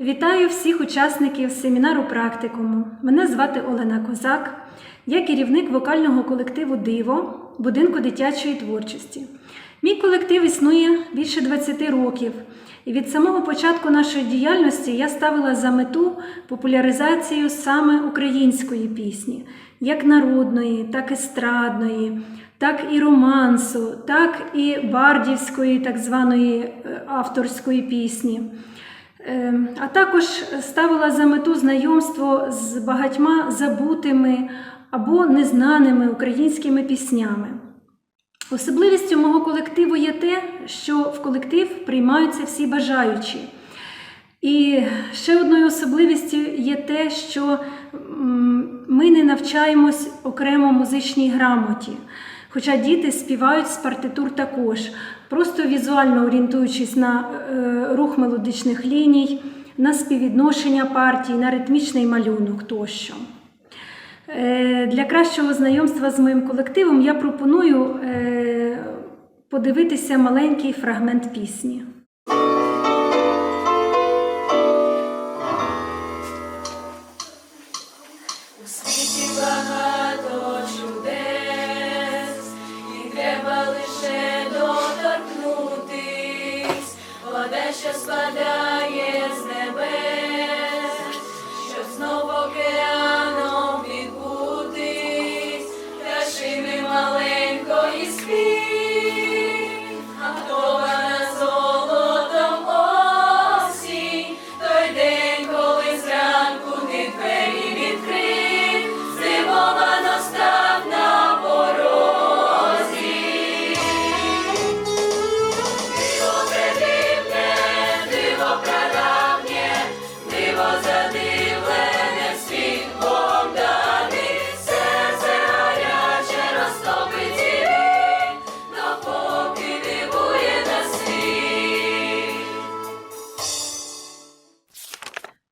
Вітаю всіх учасників семінару практикуму. Мене звати Олена Козак. Я керівник вокального колективу Диво будинку дитячої творчості. Мій колектив існує більше 20 років, і від самого початку нашої діяльності я ставила за мету популяризацію саме української пісні, як народної, так і естрадної, так і романсу, так і бардівської, так званої е, авторської пісні. Е, А також ставила за мету знайомство з багатьма забутими або незнаними українськими піснями. Особливістю мого колективу є те, що в колектив приймаються всі бажаючі. І ще одною особливістю є те, що ми не навчаємось окремо музичній грамоті. Хоча діти співають з партитур також, просто візуально орієнтуючись на е, рух мелодичних ліній, на співвідношення партій, на ритмічний малюнок тощо. Е, Для кращого знайомства з моїм колективом я пропоную е, подивитися маленький фрагмент пісні.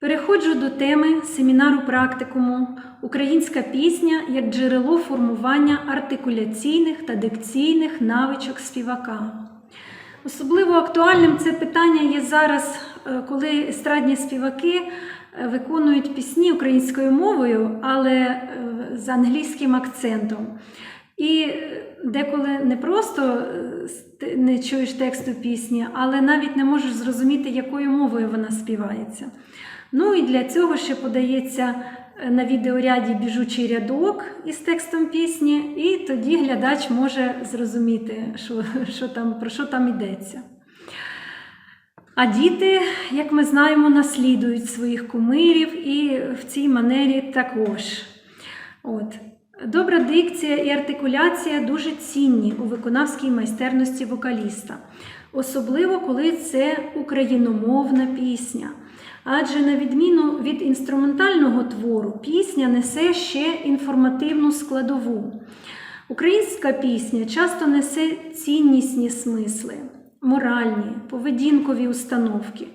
Переходжу до теми семінару практикуму Українська пісня як джерело формування артикуляційних та дикційних навичок співака. Особливо актуальним це питання є зараз, е, коли естрадні співаки е, виконують пісні українською мовою, але е, з англійським акцентом. І деколи не просто не чуєш тексту пісні, але навіть не можеш зрозуміти, якою мовою вона співається. Ну і для цього ще подається е, на відеоряді біжучий рядок із текстом пісні, і тоді глядач може зрозуміти, що, що там, про що там йдеться. А діти, як ми знаємо, наслідують своїх кумирів і в цій манері також. От. Добра дикція і артикуляція дуже цінні у виконавській майстерності вокаліста, особливо коли це україномовна пісня. Адже на відміну від інструментального твору, пісня несе ще інформативну складову. Українська пісня часто несе ціннісні смисли, моральні, поведінкові установки.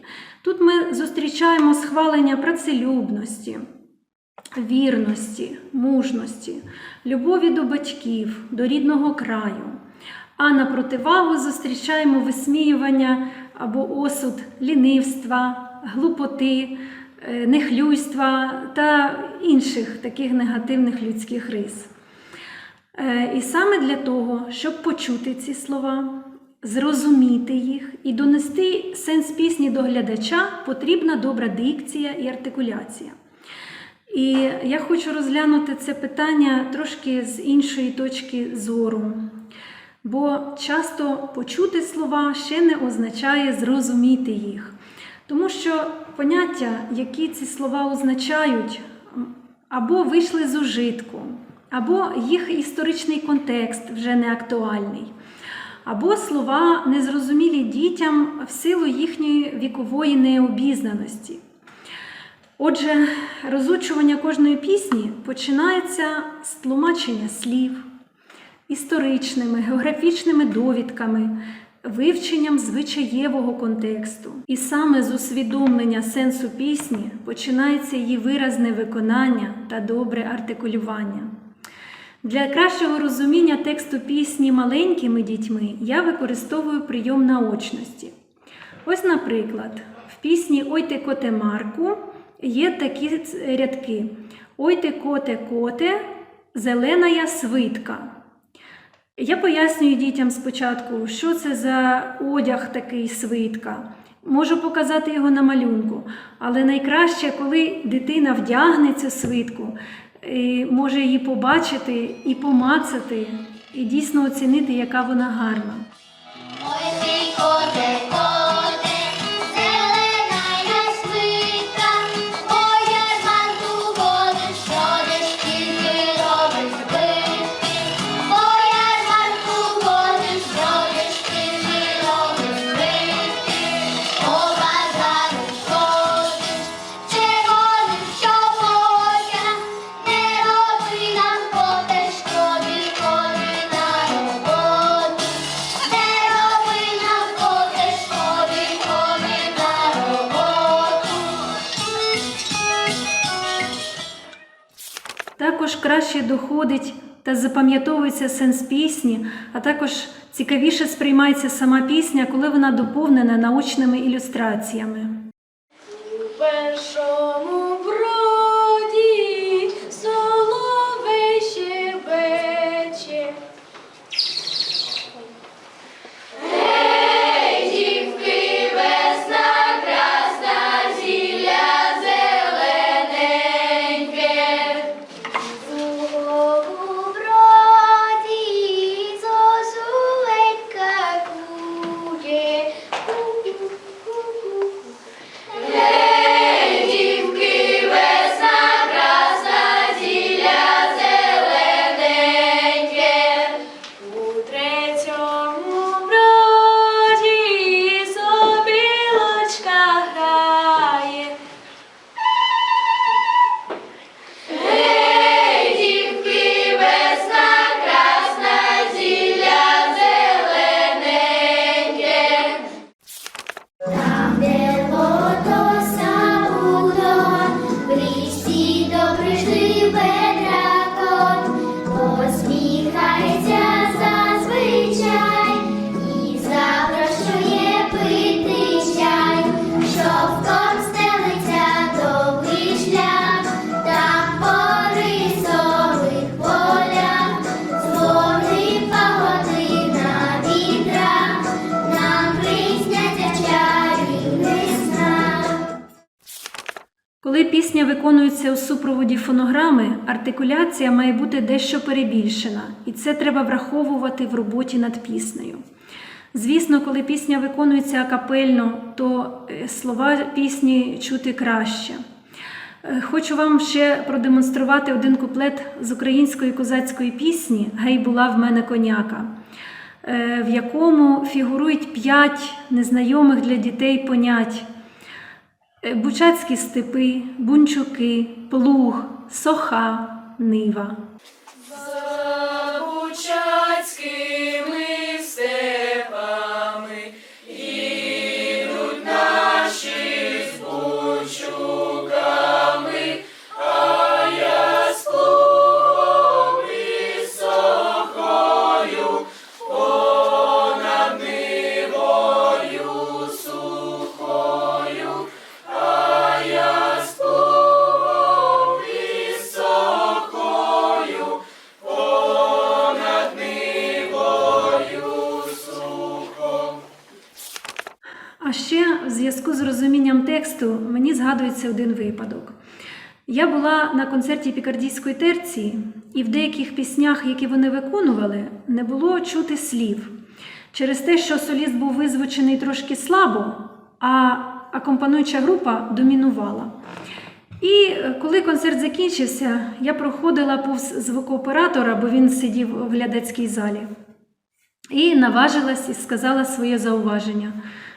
Тут ми зустрічаємо схвалення працелюбності, вірності, мужності, любові до батьків, до рідного краю. А на противагу зустрічаємо висміювання або осуд лінивства, глупоти, е, нехлюйства та інших таких негативних людських рис. Е, І саме для того, щоб почути ці слова, зрозуміти їх і донести сенс пісні до глядача, потрібна добра дикція і артикуляція. І я хочу розглянути це питання трошки з іншої точки зору. Бо часто почути слова ще не означає зрозуміти їх. Тому що поняття, які ці слова означають, або вийшли з ужитку, або їх історичний контекст вже не актуальний, або слова незрозумілі дітям в силу їхньої вікової необізнаності. Отже, розучування кожної пісні починається з тлумачення слів, історичними, географічними довідками, вивченням звичаєвого контексту. І саме з усвідомлення сенсу пісні починається її виразне виконання та добре артикулювання. Для кращого розуміння тексту пісні маленькими дітьми я використовую прийом наочності. Ось, наприклад, в пісні Ой ти коте Марку є такі рядки: Ой ти коте коте, зелена я свитка. Я пояснюю дітям спочатку, що це за одяг такий свитка. Можу показати його на малюнку, але найкраще, коли дитина вдягне цю свитку, і може її побачити і помацати, і дійсно оцінити, яка вона гарна. Також краще доходить та запам'ятовується сенс пісні, а також цікавіше сприймається сама пісня, коли вона доповнена научними ілюстраціями. Коли пісня виконується у супроводі фонограми, артикуляція має бути дещо перебільшена, і це треба враховувати в роботі над піснею. Звісно, коли пісня виконується акапельно, то е, слова пісні чути краще. Е, Хочу вам ще продемонструвати один куплет з української козацької пісні Гей була в мене коняка, е, в якому фігурують п'ять незнайомих для дітей понять. Е, Бучацькі степи, бунчуки, плуг, соха, нива. Згадується один випадок. Я була на концерті пікардійської терції, і в деяких піснях, які вони виконували, не було чути слів. Через те, що соліст був визвучений трошки слабо, а акомпануюча група домінувала. І е, коли концерт закінчився, я проходила повз звукооператора, бо він сидів в глядацькій залі. І наважилась і сказала своє зауваження,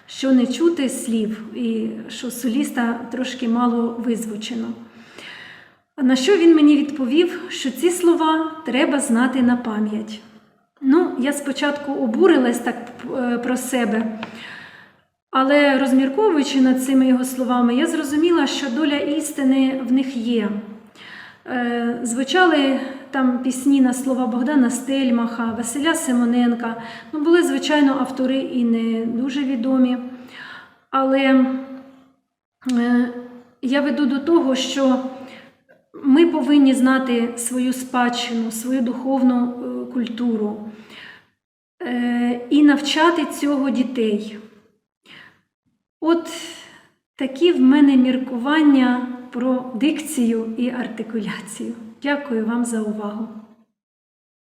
що не чути слів, і що соліста трошки мало визвучено. На що він мені відповів, що ці слова треба знати на пам'ять. Ну, я спочатку обурилась так е, про себе, але розмірковуючи над цими його словами, я зрозуміла, що доля істини в них є. Е, Звучали там пісні на слова Богдана Стельмаха, Василя Симоненка. Ну, були, звичайно, автори і не дуже відомі. Але е, я веду до того, що ми повинні знати свою спадщину, свою духовну е, культуру е, і навчати цього дітей. От такі в мене міркування про дикцію і артикуляцію. Дякую вам за увагу.